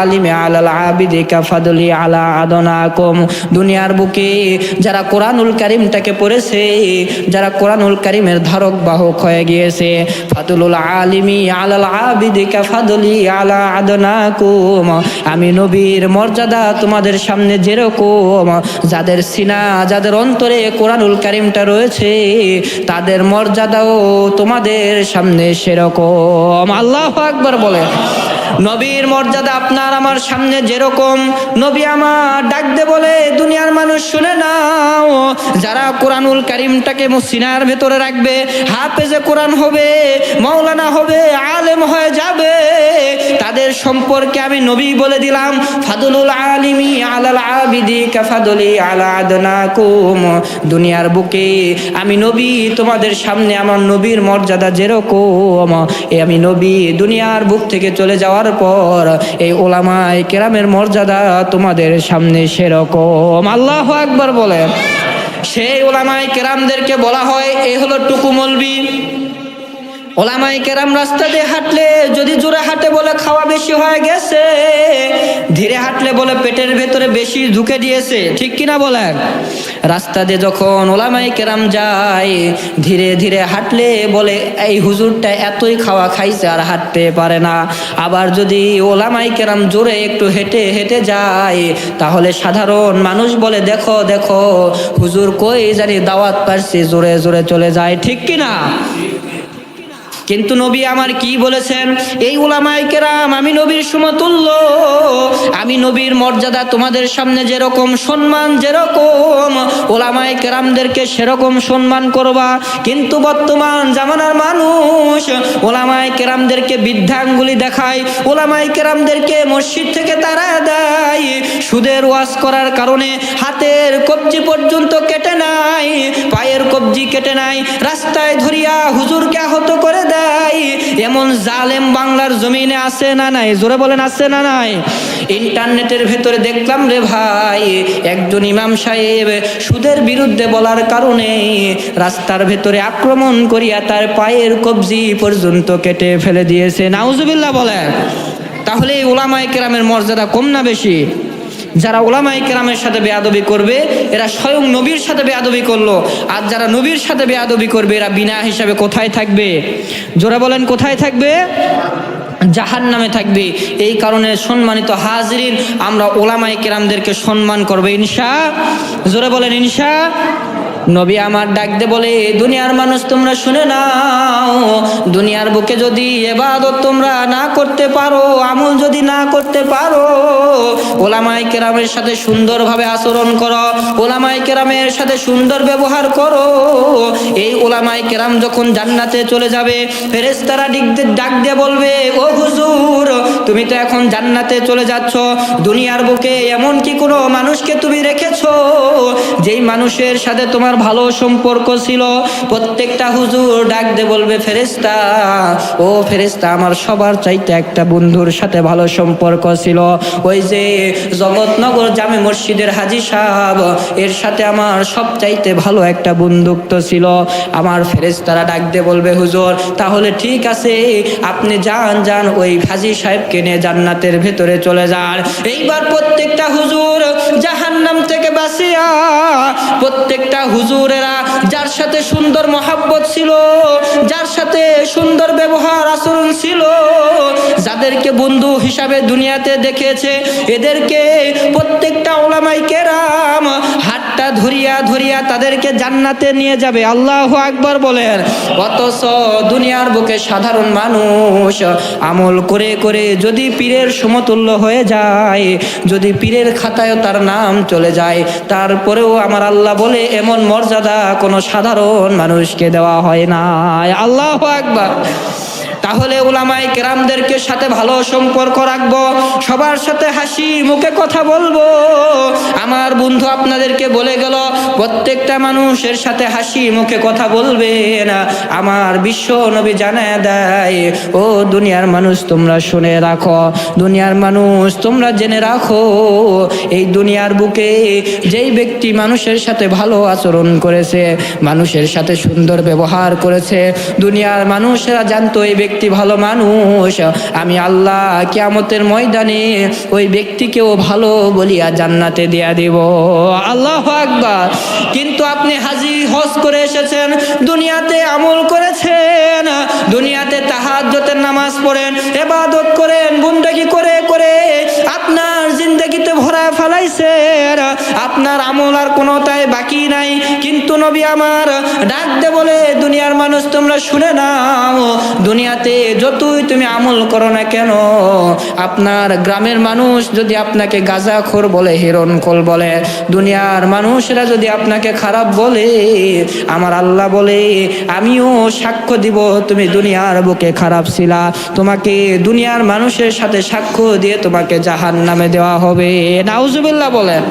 আলিমে আলাল আবিদি কাফাদুলি আলা আদনাকুম। দুনিয়ার বুকে যারা কোরআনুল কারিমটাকে পড়েছে, যারা কোরআনুল কারিমের ধারক বাহক হয়ে গিয়েছে, ফাদুলুল আলিমি আলাল আবিদি কাফাদুলি আলা আদনাকুম। আমি নবীর মর্যাদা তোমাদের সামনে যেরকম, যাদের সিনা, যাদের অন্তরে কোরআনুল কারিমটা রয়েছে, তাদের মর্যাদাও তোমাদের সামনে সেরকম। আল্লাহ আকবার বলে। নবীর মর্যাদা আপনার আমার সামনে যেরকম। নবী আমার ডাক দে বলে, দুনিয়ার মানুষ শুনে নাও। যারা কোরআনুল কারিমটাকে মুসিনার ভেতরে রাখবে, হাফেজে কোরআন হবে মৌলানা হবে, আলেম হয়ে যাবে। তাদের সম্পর্কে আমি নবী বলে দিলাম, ফাদুলুল আলিমি আলাল আবিদি কাফাদুলি আলা আদনাকুম। দুনিয়ার বুকে আমি নবী, তোমাদের সামনে আমার নবীর মর্যাদা যেরকম এই আমি নবী, দুনিয়ার বুক থেকে চলে যাওয়ার পর এই ওলামায় কেরামের মর্যাদা তোমাদের সামনে সেরকম। আল্লাহ একবার বলে সেই ওলামায় কেরামদেরকে বলা হয় এই হলো টুকু মলবি। ওলামাই কেরাম রাস্তা দিয়ে হাঁটলে, যদি জোরে হাঁটে বলে খাওয়া বেশি হয়ে গেছে, ধীরে হাঁটলে বলে পেটের ভেতরে বেশি ঢুকে দিয়েছে, ঠিক কিনা বলেন? রাস্তা দিয়ে যখন ওলামাই কেরাম যায়, ধীরে ধীরে হাঁটলে বলে, এই হুজুরটা এতই খাওয়া খাইছে আর হাঁটতে পারে না। আবার যদি ওলামাই কেরাম জোরে একটু হেঁটে হেঁটে যায়, তাহলে সাধারণ মানুষ বলে, দেখো দেখো, হুজুর কই জানি দাওয়াত পারছি, জোরে জোরে চলে যায়। ঠিক কিনা? কিন্তু নবী আমার কি বলেছেন? এই ওলামায় কেরাম, আমি নবীর সমতুল্য। আমি নবীর মর্যাদা তোমাদের সামনে যেরকম সম্মান, যেরকম ওলামায় কেরামদেরকে সেরকম সম্মান করবা। কিন্তু বর্তমান জামানার মানুষ ওলামায় কেরামদেরকে বৃদ্ধাঙ্গুলি দেখায় ওলামায় কেরামদেরকে মসজিদ থেকে তারা দেয়। সুদের ওয়াজ করার কারণে হাতের কবজি পর্যন্ত কেটে নাই, পায়ের কবজি কেটে নাই, রাস্তায় ধরিয়া হুজুরকে আহত করে দেয় এমন জালেম বাংলার জমিনে আছে না নাই? জোরে বলেন, আছে না নাই? ইন্টারনেটের ভেতরে দেখলাম রে ভাই, একজন ইমাম সাহেব সুদের বিরুদ্ধে বলার কারণে রাস্তার ভেতরে আক্রমণ করিয়া তার পায়ের কবজি পর্যন্ত কেটে ফেলে দিয়েছে। নাউজুবিল্লাহ বলেন। তাহলে এই ওলামায় কেরামের মর্যাদা কম না বেশি? যারা ওলামাই কেরামের সাথে বেয়াদবি করবে, এরা স্বয়ং নবীর সাথে বেয়াদবি করল। আর যারা নবীর সাথে বেয়াদবি করবে, এরা বিনা হিসাবে কোথায় থাকবে? জোরা বলেন, কোথায় থাকবে? জাহান নামে থাকবে। এই কারণে সম্মানিত হাজরিন, আমরা ওলামাই কেরামদেরকে সম্মান করব, ইনশা। জোরে বলেন, ইনশা। নবী আমার ডাক দে বলে দুনিয়ার মানুষ, তোমরা শুনে নাও। দুনিয়ার বুকে যদি এবাদত তোমরা না করতে পারো, আমল যদি না করতে পারো ওলামাই কেরামের সাথে সুন্দরভাবে আচরণ করো ওলামাই কেরামের সাথে সুন্দর ব্যবহার করো। এই ওলামাই কেরাম যখন জান্নাতে চলে যাবে ফেরেস্তারা ডাক দিয়ে বলবে, ও হুজুর, তুমি তো এখন জান্নাতে চলে যাচ্ছ। দুনিয়ার বুকে এমন কি কোনো মানুষকে তুমি রেখেছো? যেই মানুষের সাথে তোমার ভালো সম্পর্ক ছিল, প্রত্যেকটা হুজুর ডাক দে বলবে ফেরেস্তা ও ফেরেস্তা আমার সবার চাইতে একটা বন্ধুর সাথে ভালো সম্পর্ক ছিল। ওই যে জগৎনগর জামে মসজিদের হাজি সাহাব, এর সাথে আমার সব চাইতে ভালো একটা বন্ধুত্ব ছিল। আমার ফেরেস্তারা ডাক দে বলবে, হুজুর, তাহলে ঠিক আছে, আপনি যান যান, ওই হাজি সাহেবকে নিয়ে জান্নাতের ভেতরে চলে যান। এইবার প্রত্যেকটা হুজুর জাহান্নাম থেকে বাঁচিয়া প্রত্যেকটা হুজুরেরা যার সাথে সুন্দর মহাব্বত ছিল যার সাথে সুন্দর ব্যবহার আচরণ ছিল যাদেরকে বন্ধু হিসাবে দুনিয়াতে দেখেছে এদেরকে প্রত্যেকটা ওলামাই কেরাম হাতটা ধরিয়া ধরিয়া তাদেরকে জান্নাতে নিয়ে যাবে। আল্লাহ আকবর বলেন। অথচ দুনিয়ার বুকে সাধারণ মানুষ আমল করে করে যদি পীরের সমতুল্য হয়ে যায়, যদি পীরের খাতায় তার নাম চলে যায়, তারপরেও আমার আল্লাহ বলে এমন মর্যাদা কোনো সাধারণ মানুষকে দেওয়া হয় না আল্লাহ আকবার। তাহলে ওলামাই কেরামদেরকে সাথে ভালো সম্পর্ক রাখব, সবার সাথে হাসি মুখে কথা বলব। আমার বন্ধু আপনাদেরকে বলে গেল, প্রত্যেকটা মানুষের সাথে হাসি মুখে কথা বলবে না। আমার বিশ্ব নবী জানায় দেয়, ও দুনিয়ার মানুষ, তোমরা শুনে রাখো। দুনিয়ার মানুষ, তোমরা জেনে রাখো। এই দুনিয়ার বুকে যেই ব্যক্তি মানুষের সাথে ভালো আচরণ করেছে, মানুষের সাথে সুন্দর ব্যবহার করেছে, দুনিয়ার মানুষেরা জানতো এই ব্যক্তি ব্যক্তি ভালো মানুষ, আমি আল্লাহ কেমতের ময়দানে ওই ব্যক্তিকেও ভালো বলিয়া জান্নাতে দেয়া দেব। আল্লাহ আকবার। কিন্তু আপনি হাজি হজ করে এসেছেন, দুনিয়াতে আমল করেছেন, দুনিয়াতে তাহাজ্যতের নামাজ পড়েন এবাদত করেন আপনার আমল আর কোনোটাই বাকি নাই। কিন্তু নবী আমার ডাক দে বলে, দুনিয়ার মানুষ তোমরা শুনে নাও। দুনিয়াতে যতই তুমি আমল করো না কেন, আপনার গ্রামের মানুষ যদি আপনাকে গাঁজাখোর বলে হিরণকোল বলে, দুনিয়ার মানুষরা যদি আপনাকে খারাপ বলে, আমার আল্লাহ বলে, আমিও সাক্ষ্য দিব, তুমি দুনিয়ার বুকে খারাপ ছিলা। তোমাকে দুনিয়ার মানুষের সাথে সাক্ষ্য দিয়ে তোমাকে জাহান নামে দেওয়া হবে। নাউজুবিল্লাহ বলেন।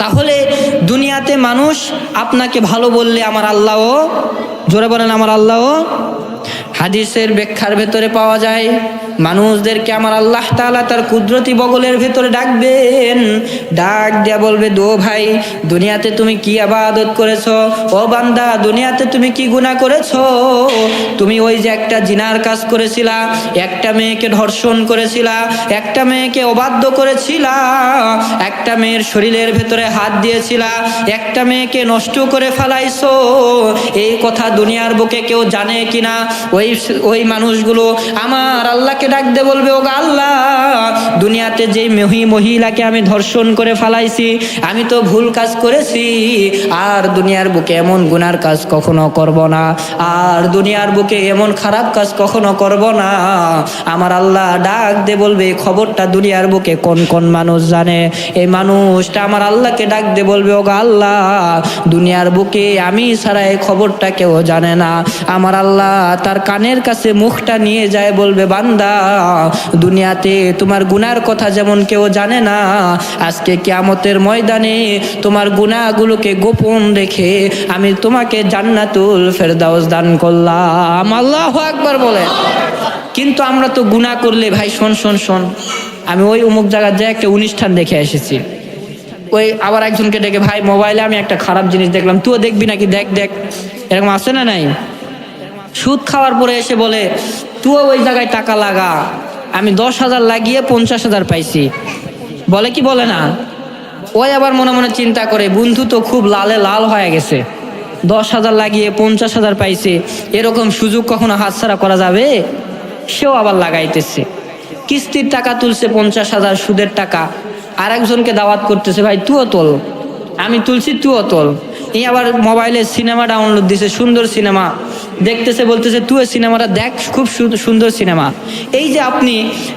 তাহলে দুনিয়াতে মানুষ আপনাকে ভালো বললে আমার আল্লাহ জোরে বলেন আমার আল্লাহও হাদিসের ব্যাখ্যার ভেতরে পাওয়া যায়, মানুষদেরকে আমার আল্লাহ তাআলা তার কুদরতি বগলের ভেতরে ডাকবেন। ডাক দেয়া বলবে, দো ভাই, দুনিয়াতে তুমি কি আবাদত করেছ? ও বান্দা, দুনিয়াতে তুমি কি গুনাহ করেছ? তুমি ওই যে একটা জিনার কাজ করেছিলা, একটা মেয়েকে ধর্ষণ করেছিলা, একটা মেয়েকে অবাধ্য করেছিলা, একটা মেয়ের শরীরের ভেতরে হাত দিয়েছিলা, একটা মেয়েকে নষ্ট করে ফেলাইছো। এই কথা দুনিয়ার বুকে কেউ জানে কিনা? ওই ওই মানুষগুলো আমার আল্লাহকে ডাকতে বলবে ও আল্লাহ, দুনিয়াতে যে মহি মহিলাকে আমি ধর্ষণ করে ফেলাইছি, আমি তো ভুল কাজ করেছি, আর দুনিয়ার বুকে এমন গুনার কাজ কখনো করব না, আর দুনিয়ার বুকে এমন খারাপ কাজ কখনো করব না। আমার আল্লাহ ডাক দে বলবে খবরটা দুনিয়ার বুকে কোন কোন মানুষ জানে? এই মানুষটা আমার আল্লাহকে ডাক দে বলবে ও আল্লাহ, দুনিয়ার বুকে আমি ছাড়া এই খবরটা কেউ জানে না। আমার আল্লাহ তার কানের কাছে মুখটা নিয়ে যায় বলবে, বান্দা, দুনিয়াতে তোমার গুনার কথা যেমন কেউ জানে না, আজকে কিয়ামতের ময়দানে তোমার গুনাহগুলোকে গোপন রেখে আমি তোমাকে জান্নাতুল ফেরদাউস দান করলাম। আল্লাহ একবার বলে। কিন্তু আমরা তো গুনাহ করলে, ভাই, শোন শোন শোন, আমি ওই অমুক জায়গায় যে একটা অনুষ্ঠান দেখে এসেছি। ওই আবার একজনকে ডেকে, ভাই, মোবাইলে আমি একটা খারাপ জিনিস দেখলাম, তুইও দেখবি নাকি? দেখ দেখ। এরকম আছে না নাই? সুদ খাওয়ার পরে এসে বলে, তুইও ওই জায়গায় টাকা লাগা। আমি দশ হাজার লাগিয়ে পঞ্চাশ হাজার পাইছি। বলে কি বলে না? ওই আবার মনে মনে চিন্তা করে, বন্ধু তো খুব লালে লাল হয়ে গেছে। দশ হাজার লাগিয়ে পঞ্চাশ হাজার পাইছে। এরকম সুযোগ কখনো হাতছাড়া করা যাবে? সেও আবার লাগাইতেছে। কিস্তির টাকা তুলছে পঞ্চাশ হাজার, সুদের টাকা। আর একজনকে দাওয়াত করতেছে, ভাই তুও তোল। আমি তুলছি তুও তোল। এই আবার মোবাইলে সিনেমা ডাউনলোড দিছে, সুন্দর সিনেমা। দেখতেছে, বলতেছে, তুই সিনেমাটা দেখ, খুব সুন্দর সিনেমা। এই যে আপনি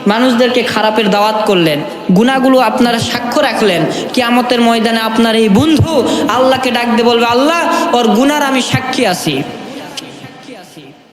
মানুষদেরকে খারাপের দাওয়াত করলেন, গুণাগুলো আপনারা সাক্ষ্য রাখলেন, কিয়ামতের ময়দানে আপনার এই বন্ধু আল্লাহকে ডাক দিয়ে বলবে, আল্লাহ, ওর গুনার আমি সাক্ষী আছি।